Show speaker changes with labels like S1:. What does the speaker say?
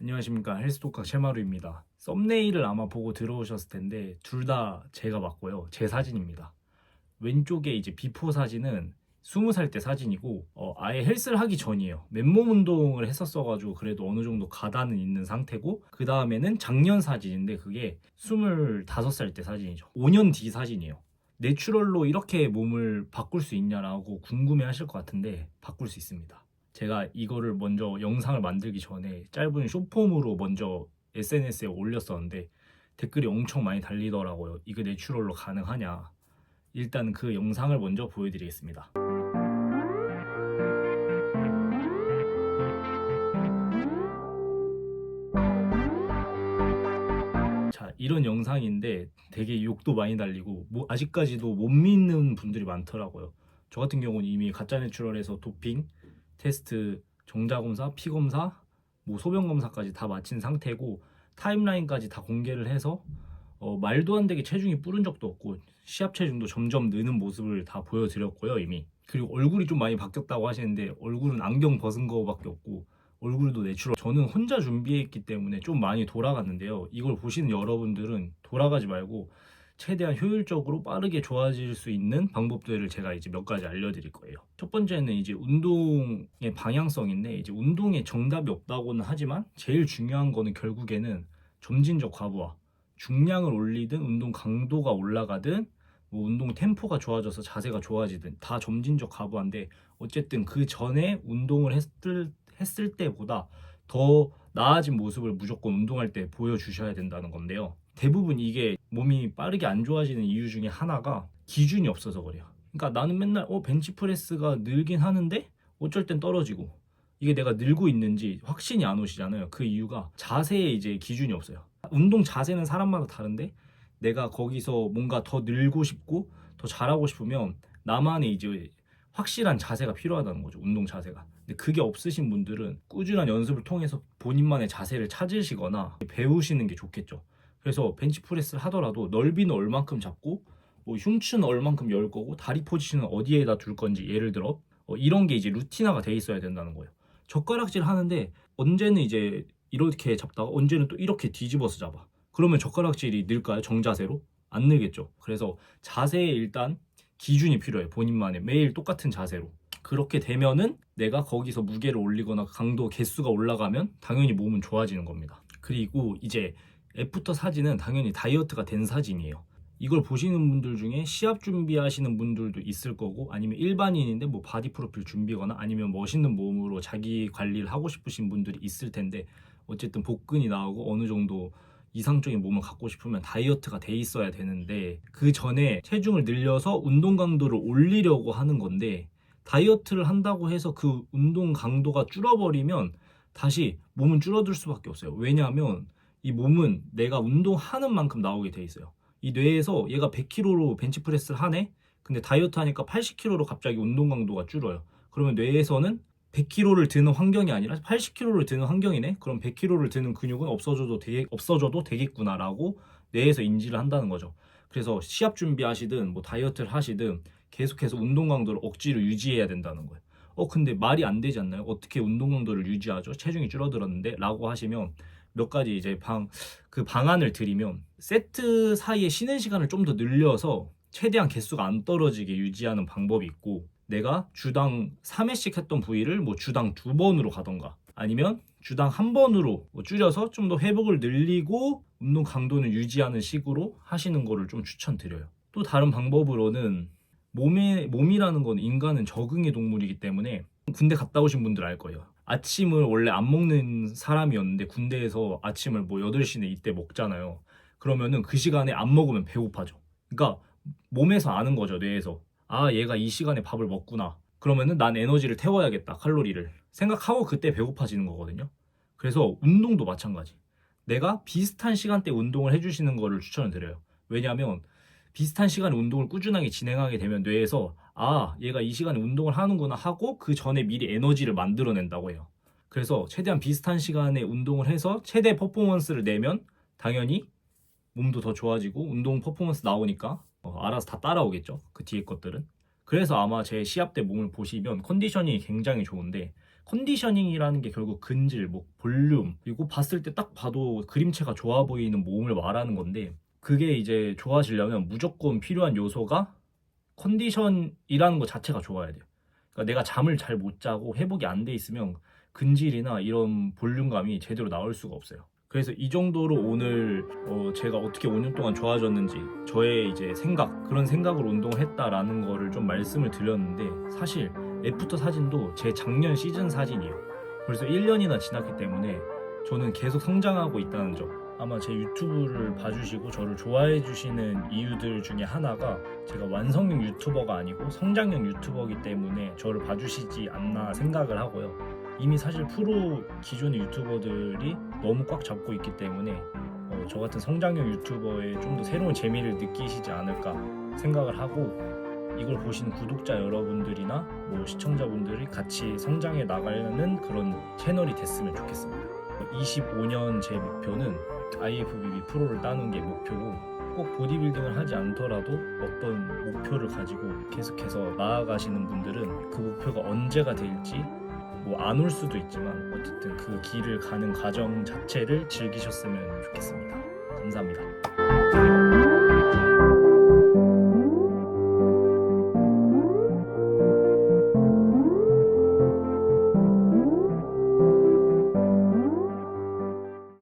S1: 안녕하십니까 헬스토카 셰마루입니다. 썸네일을 아마 보고 들어오셨을 텐데 둘 다 제가 맞고요. 제 사진입니다. 왼쪽에 이제 비포 사진은 20살 때 사진이고 어, 아예 헬스를 하기 전이에요. 맨몸 운동을 했었어가지고 그래도 어느 정도 가다는 있는 상태고 그 다음에는 작년 사진인데 그게 25살 때 사진이죠. 5년 뒤 사진이에요. 내추럴로 이렇게 몸을 바꿀 수 있냐라고 궁금해 하실 것 같은데 바꿀 수 있습니다. 제가 이거를 먼저 영상을 만들기 전에 짧은 쇼폼으로 먼저 SNS에 올렸었는데 댓글이 엄청 많이 달리더라고요. 이거 내추럴로 가능하냐? 일단 그 영상을 먼저 보여드리겠습니다. 자, 이런 영상인데 되게 욕도 많이 달리고 뭐 아직까지도 못 믿는 분들이 많더라고요. 저 같은 경우는 이미 가짜 내추럴에서 도핑, 테스트, 정자 검사, 피 검사, 뭐 소변 검사까지 다 마친 상태고 타임라인까지 다 공개를 해서 어, 말도 안 되게 체중이 뿌른 적도 없고 시합 체중도 점점 느는 모습을 다 보여드렸고요 이미. 그리고 얼굴이 좀 많이 바뀌었다고 하시는데 얼굴은 안경 벗은 거밖에 없고 얼굴도 내추럴. 저는 혼자 준비했기 때문에 좀 많이 돌아갔는데요. 이걸 보시는 여러분들은 돌아가지 말고 최대한 효율적으로 빠르게 좋아질 수 있는 방법들을 제가 이제 몇 가지 알려드릴 거예요. 첫 번째는 이제 운동의 방향성인데 이제 운동에 정답이 없다고는 하지만 제일 중요한 거는 결국에는 점진적 과부하, 중량을 올리든 운동 강도가 올라가든 뭐 운동 템포가 좋아져서 자세가 좋아지든 다 점진적 과부하인데 어쨌든 그 전에 운동을 했을, 했을 때보다 더 나아진 모습을 무조건 운동할 때 보여주셔야 된다는 건데요. 대부분 이게 몸이 빠르게 안 좋아지는 이유 중에 하나가 기준이 없어서 그래요. 그러니까 나는 맨날 어 벤치프레스가 늘긴 하는데 어쩔 땐 떨어지고 이게 내가 늘고 있는지 확신이 안 오시잖아요. 그 이유가 자세에 이제 기준이 없어요. 운동 자세는 사람마다 다른데 내가 거기서 뭔가 더 늘고 싶고 더 잘하고 싶으면 나만의 이제 확실한 자세가 필요하다는 거죠. 운동 자세가. 근데 그게 없으신 분들은 꾸준한 연습을 통해서 본인만의 자세를 찾으시거나 배우시는 게 좋겠죠. 그래서 벤치프레스를 하더라도 넓이는 얼만큼 잡고 뭐 흉추는 얼만큼 열 거고 다리 포지션은 어디에다 둘 건지 예를 들어 어, 이런 게 이제 루틴화가 돼 있어야 된다는 거예요. 젓가락질 하는데 언제는 이제 이렇게 잡다가 언제는 또 이렇게 뒤집어서 잡아. 그러면 젓가락질이 늘까요? 정자세로? 안 늘겠죠. 그래서 자세에 일단 기준이 필요해. 본인만의 매일 똑같은 자세로. 그렇게 되면은 내가 거기서 무게를 올리거나 강도 개수가 올라가면 당연히 몸은 좋아지는 겁니다. 그리고 이제 애프터 사진은 당연히 다이어트가 된 사진이에요. 이걸 보시는 분들 중에 시합 준비하시는 분들도 있을 거고 아니면 일반인인데 뭐 바디 프로필 준비거나 아니면 멋있는 몸으로 자기 관리를 하고 싶으신 분들이 있을 텐데 어쨌든 복근이 나오고 어느 정도 이상적인 몸을 갖고 싶으면 다이어트가 돼 있어야 되는데 그 전에 체중을 늘려서 운동 강도를 올리려고 하는 건데 다이어트를 한다고 해서 그 운동 강도가 줄어버리면 다시 몸은 줄어들 수밖에 없어요. 왜냐하면 이 몸은 내가 운동하는 만큼 나오게 돼 있어요. 이 뇌에서 얘가 100kg로 벤치프레스를 하네? 근데 다이어트 하니까 80kg로 갑자기 운동 강도가 줄어요. 그러면 뇌에서는 100kg를 드는 환경이 아니라 80kg를 드는 환경이네? 그럼 100kg를 드는 근육은 없어져도, 되게, 없어져도 되겠구나라고 뇌에서 인지를 한다는 거죠. 그래서 시합 준비하시든 뭐 다이어트를 하시든 계속해서 운동 강도를 억지로 유지해야 된다는 거예요. 어, 근데 말이 안 되지 않나요? 어떻게 운동 강도를 유지하죠? 체중이 줄어들었는데? 라고 하시면 몇 가지 이제 방, 그 방안을 드리면 세트 사이에 쉬는 시간을 좀 더 늘려서 최대한 개수가 안 떨어지게 유지하는 방법이 있고 내가 주당 3회씩 했던 부위를 뭐 주당 두 번으로 가던가 아니면 주당 한 번으로 뭐 줄여서 좀 더 회복을 늘리고 운동 강도는 유지하는 식으로 하시는 거를 좀 추천드려요. 또 다른 방법으로는 몸에 몸이라는 건 인간은 적응의 동물이기 때문에 군대 갔다 오신 분들 알 거예요. 아침을 원래 안 먹는 사람이었는데 군대에서 아침을 뭐 8시에 이때 먹잖아요. 그러면은 그 시간에 안 먹으면 배고파져. 그러니까 몸에서 아는 거죠, 뇌에서. 아, 얘가 이 시간에 밥을 먹구나. 그러면은 난 에너지를 태워야겠다, 칼로리를. 생각하고 그때 배고파지는 거거든요. 그래서 운동도 마찬가지. 내가 비슷한 시간대 운동을 해주시는 거를 추천을 드려요. 왜냐하면 비슷한 시간에 운동을 꾸준하게 진행하게 되면 뇌에서 아, 얘가 이 시간에 운동을 하는구나 하고 그 전에 미리 에너지를 만들어낸다고 해요. 그래서 최대한 비슷한 시간에 운동을 해서 최대 퍼포먼스를 내면 당연히 몸도 더 좋아지고 운동 퍼포먼스 나오니까 어, 알아서 다 따라오겠죠. 그 뒤에 것들은. 그래서 아마 제 시합 때 몸을 보시면 컨디션이 굉장히 좋은데 컨디셔닝이라는 게 결국 근질, 뭐 볼륨 그리고 봤을 때 딱 봐도 그림체가 좋아 보이는 몸을 말하는 건데 그게 이제 좋아지려면 무조건 필요한 요소가 컨디션이라는 것 자체가 좋아야 돼요. 그러니까 내가 잠을 잘 못 자고 회복이 안 돼 있으면 근질이나 이런 볼륨감이 제대로 나올 수가 없어요. 그래서 이 정도로 오늘 어, 제가 어떻게 5년 동안 좋아졌는지 저의 이제 생각 그런 생각으로 운동을 했다라는 거를 좀 말씀을 드렸는데 사실 애프터 사진도 제 작년 시즌 사진이에요. 벌써 1년이나 지났기 때문에 저는 계속 성장하고 있다는 점. 아마 제 유튜브를 봐주시고 저를 좋아해 주시는 이유들 중에 하나가 제가 완성형 유튜버가 아니고 성장형 유튜버이기 때문에 저를 봐주시지 않나 생각을 하고요. 이미 사실 프로 기존의 유튜버들이 너무 꽉 잡고 있기 때문에 어, 저 같은 성장형 유튜버의 좀더 새로운 재미를 느끼시지 않을까 생각을 하고 이걸 보시는 구독자 여러분들이나 뭐 시청자분들이 같이 성장해 나가는 그런 채널이 됐으면 좋겠습니다. 25년 제 목표는 IFBB 프로를 따는 게 목표고 꼭 보디빌딩을 하지 않더라도 어떤 목표를 가지고 계속해서 나아가시는 분들은 그 목표가 언제가 될지 뭐 안 올 수도 있지만 어쨌든 그 길을 가는 과정 자체를 즐기셨으면 좋겠습니다. 감사합니다.